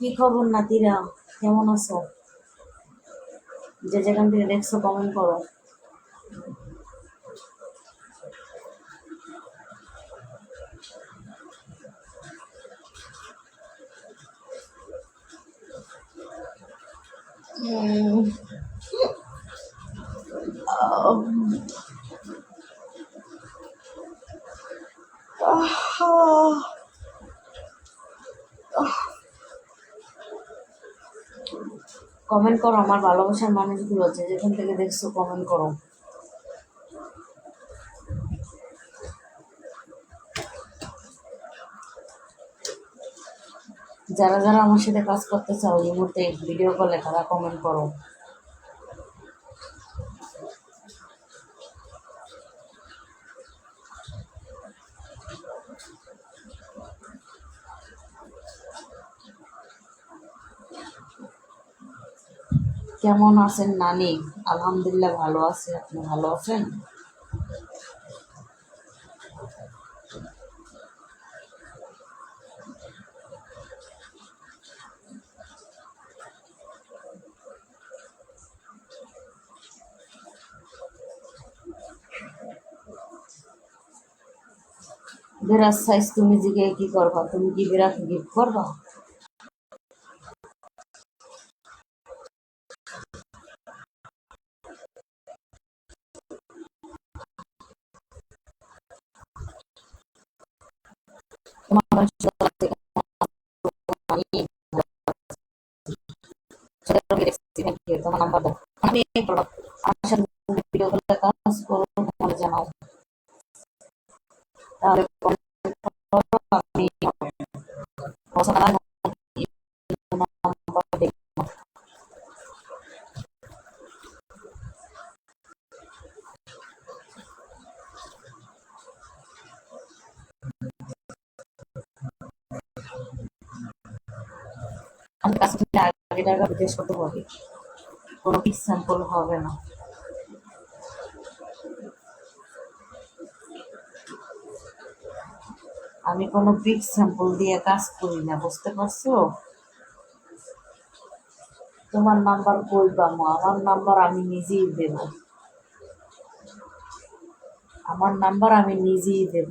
কি খবর নাতিরা? কেমন আছো? যে যেখান থেকে দেখছ কমেন্ট করো। উম, কমেন্ট করো, আমার ভালোবাসার মানুষগুলো আছে, যেখান থেকে দেখছ কমেন্ট করো। যারা যারা আমার সাথে কাজ করতে চাও, এই মুহূর্তে ভিডিও কলে তারা কমেন্ট করো। কেমন আছেন নানি? আলহামদুলিল্লাহ ভালো আছে। আপনি ভালো আছেন? বিরাট সাইজ তুমি জিগে কি করবা? তুমি কি বিরাট গিফট করবা? তোমার আমি থ্যাংক ইউ তোমার থেকে আগে টাকা জিজ্ঞেস করতে হবে কোনো পিক স্যাম্পল হবে না। আমি কোনো পিক স্যাম্পল দিয়ে কাজ করি না, বুঝতে পারছ? তোমার নাম্বার পাবো আমার নাম্বার আমি নিজেই দেব। আমার নাম্বার আমি নিজেই দেব।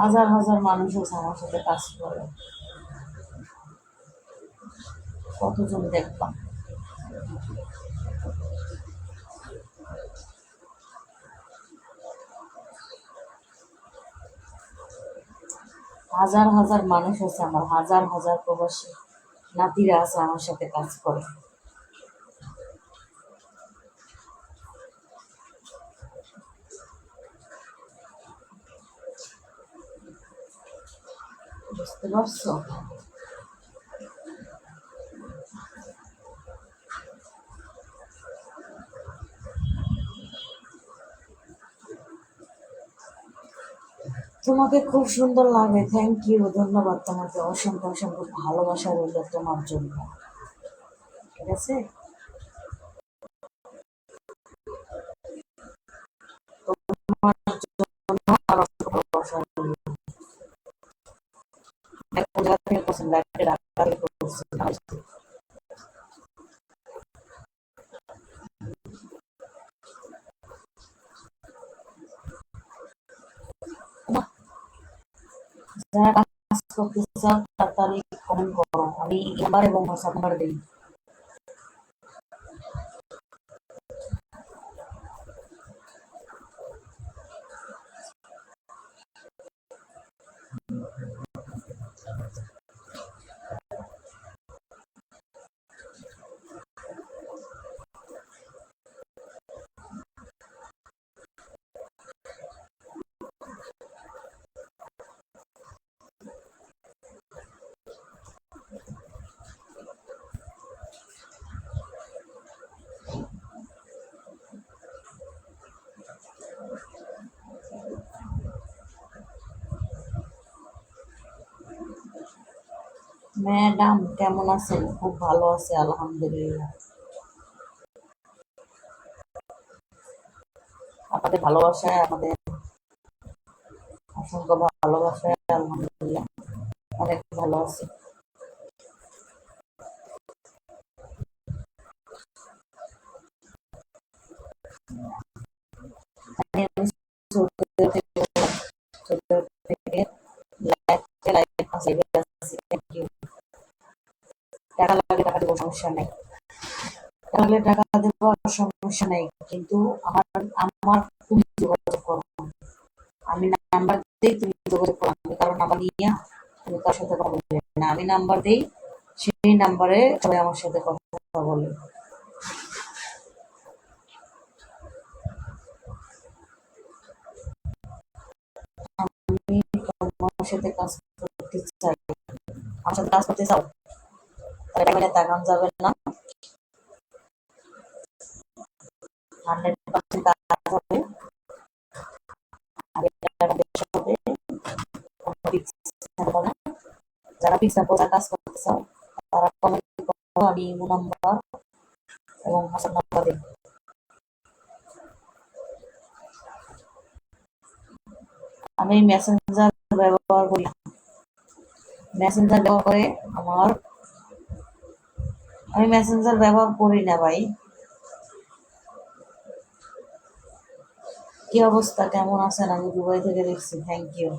হাজার হাজার মানুষ আছে আমার সাথে কাজ করে। কতজন দেখবা হাজার হাজার মানুষ আছে আমার, হাজার হাজার প্রবাসী, নাতিরা আছে আমার সাথে কাজ করে। বুঝতে তোমাকে খুব সুন্দর লাগে। থ্যাংক ইউ ধন্যবাদ তোমাকে। অসংখ্য অসংখ্য ভালোবাসা রইল তোমার জন্য। ঠিক আছে? এখন জায়গা থেকে করছেন লাইফে ডাক্তার করছেন যারা কাজ করতে চাও তাড়াতাড়ি কমেন্ট করো আমি নাম্বার এবং হোয়াটসঅ্যাপ নাম্বার দিই ম্যাডাম, কেমন আছেন? খুব ভালো আছে, আলহামদুলিল্লাহ। আপনাদের ভালোবাসায়, আমাদের অসংখ্য ভালোবাসায়, আলহামদুলিল্লাহ। অনেক ভালো আছি। সমস্যা নেই। লাগলে টাকা দেবো সমস্যা নেই। কিন্তু আমার আমার তুমি যোগাযোগ করো। আমি নাম্বার দিই, তুমি যোগাযোগ করো। আমি কারও নাম্বার নিয়ে তুমি কার সাথে কথা বলবে না। আমি নাম্বার দিই, সেই নাম্বারে সবাই আমার সাথে কথা বলে। আমি তোমার সাথে কাজ করতে চাই। আমার সাথে কাজ করতে চাও? টাকা তাকান যাবে না। আমি মেসেঞ্জার ব্যবহার করি মেসেঞ্জার ব্যবহার করে আমার আমি মেসেঞ্জার ব্যবহার করি না ভাই। কি অবস্থা? কেমন আছেন? আমি দুবাই থেকে দেখছি। থ্যাংক ইউ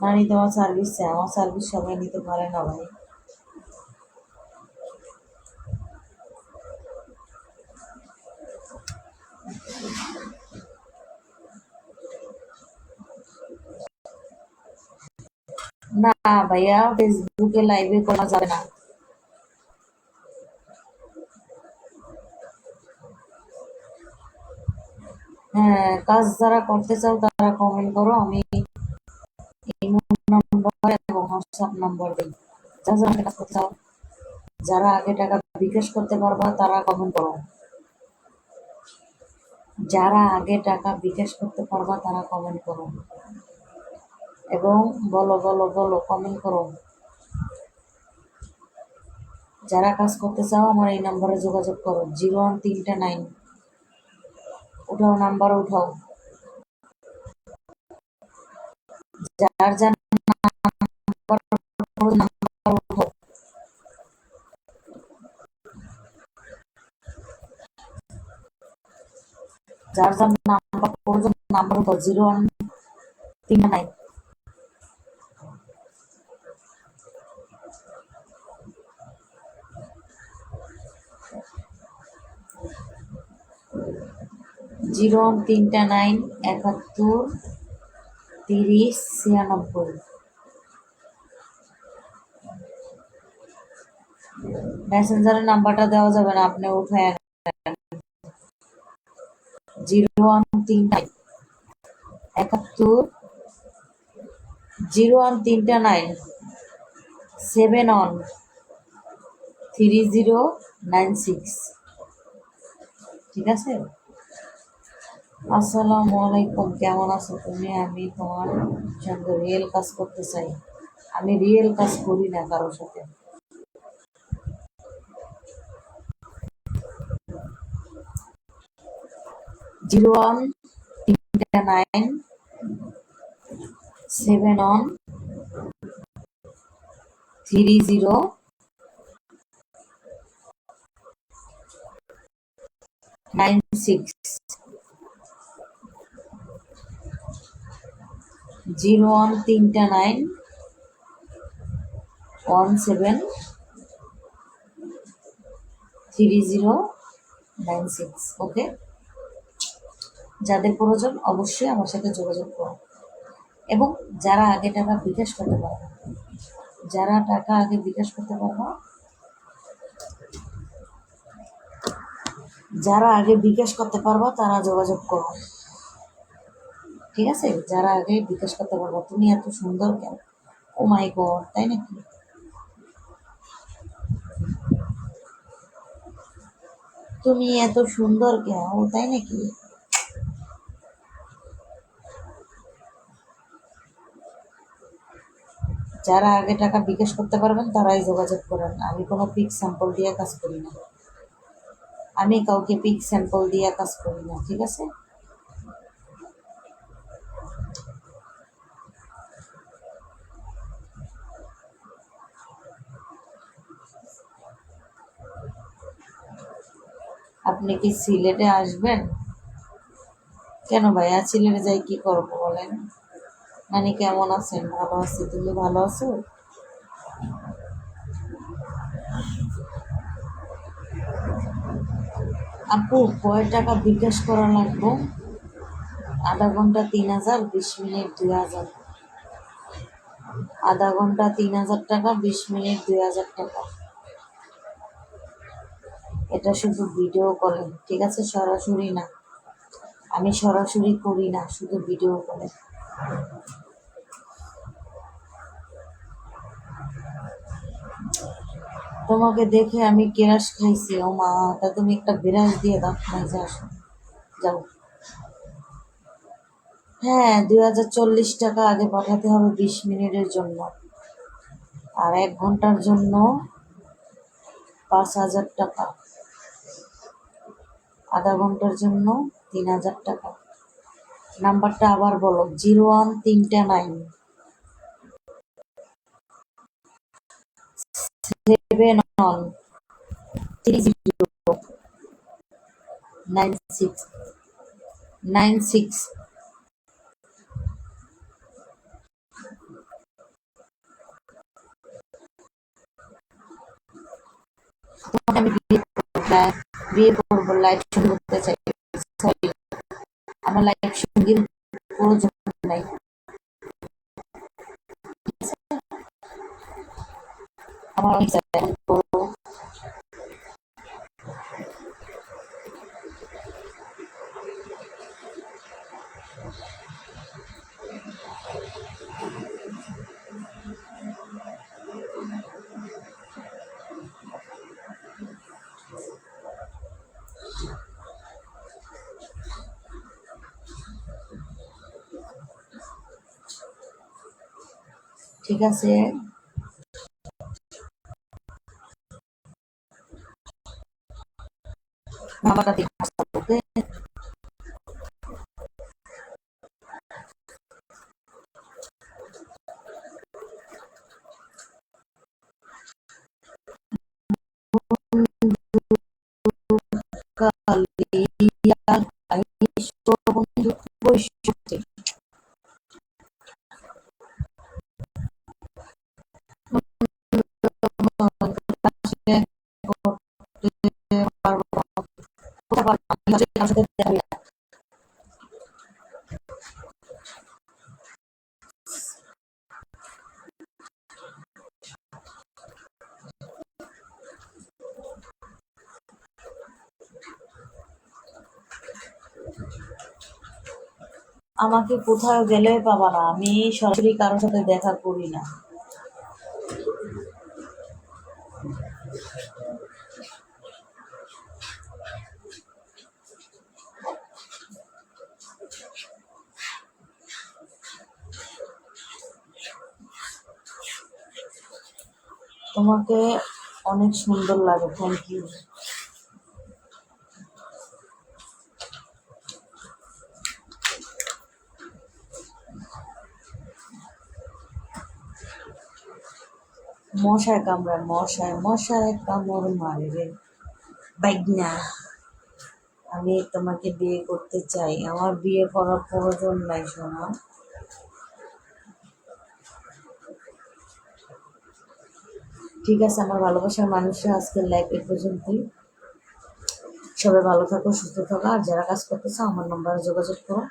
না নিতে আমার সার্ভিস চাই আমার সার্ভিস সবাই নিতে পারে না ভাই। না ভাইয়া ফেসবুকে লাইভে করা যাবে না। কাজ যারা করতে চাও তারা কমেন্ট করো, আমি নাম্বার এবং হোয়াটসঅ্যাপ নাম্বার দিই। চাও, যারা আগে টাকা বিকাশ করতে পারবা, তারা কমেন্ট করো। যারা আগে টাকা বিকাশ করতে পারবা, তারা কমেন্ট করো। এবং বলো বলো বলো কমেন্ট করো। যারা কাজ করতে চাও, আমার এই নাম্বারে যোগাযোগ করো জিরো ওয়ান তিনটা নাইন উঠাও, নাম্বার উঠাও। যার যার নাম্বার নাম্বার উঠাও। যার যার নাম্বার প্রয়োজন নাম্বার উঠাও, জিরো ওয়ান তিনটা নাইন। জিরো তিনটা নাইন একাত্তর তিরিশ ছিয়ানব্বই। মেসেঞ্জারের নাম্বারটা দেওয়া যাবে না, আপনি উঠায় জিরো ওয়ান তিন নাইন একাত্তর জিরো ওয়ান তিনটা nine seven one three zero nine six. ঠিক আছে? আসসালামু আলাইকুম, কেমন আছো তুমি? আমি তোমার সঙ্গে রিয়েল কাজ করতে চাই। আমি রিয়েল কাজ করি না কারোর সাথে। Zero one nine, seven one, three zero. Nine six. Zero one তিনটা nine, one seven, three zero nine six, okay? যাদের প্রয়োজন অবশ্যই আমার সাথে যোগাযোগ করো। এবং যারা আগে টাকা বিকাশ করতে পারবে যারা টাকা আগে বিকাশ করতে পারবে যারা আগে বিকাশ করতে পারবা, তারা যোগাযোগ করো। ঠিক আছে? যারা আগে বিকাশ করতে পারব, তুমি এত সুন্দর কেন? ও মাই গড, তাই নাকি? তুমি এত সুন্দর কেন? ও তাই নাকি? যারা আগে টাকা বিকাশ করতে পারবেন, তারাই যোগাযোগ করেন। আমি কোনো পিক স্যাম্পল দিয়ে কাজ করি না। আমি কাউকে পিক স্যাম্পল দিয়ে কাজ করি না, ঠিক আছে? আপনি কি সিলেটে আসবেন? কেন ভাইয়া সিলেটে যাই কি করব বলেন? নানি কেমন আছেন? ভালো আছি, তুমি ভালো আছো? আপু, কয় টাকা বিকাশ করা লাগবে? আধা ঘণ্টা তিন হাজার, বিশ মিনিট দুই হাজার। আধা ঘণ্টা তিন হাজার টাকা, বিশ মিনিট দুই হাজার টাকা। এটা শুধু ভিডিও কলে ঠিক আছে? সরাসরি না। আমি সরাসরি করি না, শুধু ভিডিও কলে তোমাকে দেখে আমি কেরাস খাইছি, ও মা, তা তুমি একটা বিরাজ দিয়ে দাও মাঝে আসো যাও। হ্যাঁ দুই হাজার চল্লিশ টাকা আগে পাঠাতে হবে বিশ মিনিটের জন্য। আর এক ঘণ্টার জন্য পাঁচ হাজার টাকা। আধা ঘণ্টার জন্য তিন হাজার টাকা। নাম্বারটা আবার বলো, জিরো ওয়ান তিনটা nine. Seven one three zero nine six nine six. আমি বিয়ে করব বিয়ে করব। লাইফ সঙ্গী করতে চাই। সরি আমার লাইফ সঙ্গীর প্রয়োজন নাই। আমার অনেক ঠিক আছে নাম্বারটা দিন না? আমাকে কোথাও গেলে পাবা না আমি সরাসরি কারোর সাথে দেখা করি না তোমাকে অনেক সুন্দর লাগে থ্যাংক ইউ মশায় কামড়ায় মশায় মশায় কামড় মারে রে। বাইগনা আমি তোমাকে বিয়ে করতে চাই। আমার বিয়ে করার প্রয়োজন নাই, সোনা। ঠিক আছে, আমার ভালোবাসার মানুষরা আজকের লাইফ এ পর্যন্তই। সবাই ভালো থাকো, সুস্থ থাকো, আর যারা কাজ করতেছো, আমার নম্বরে যোগাযোগ করো।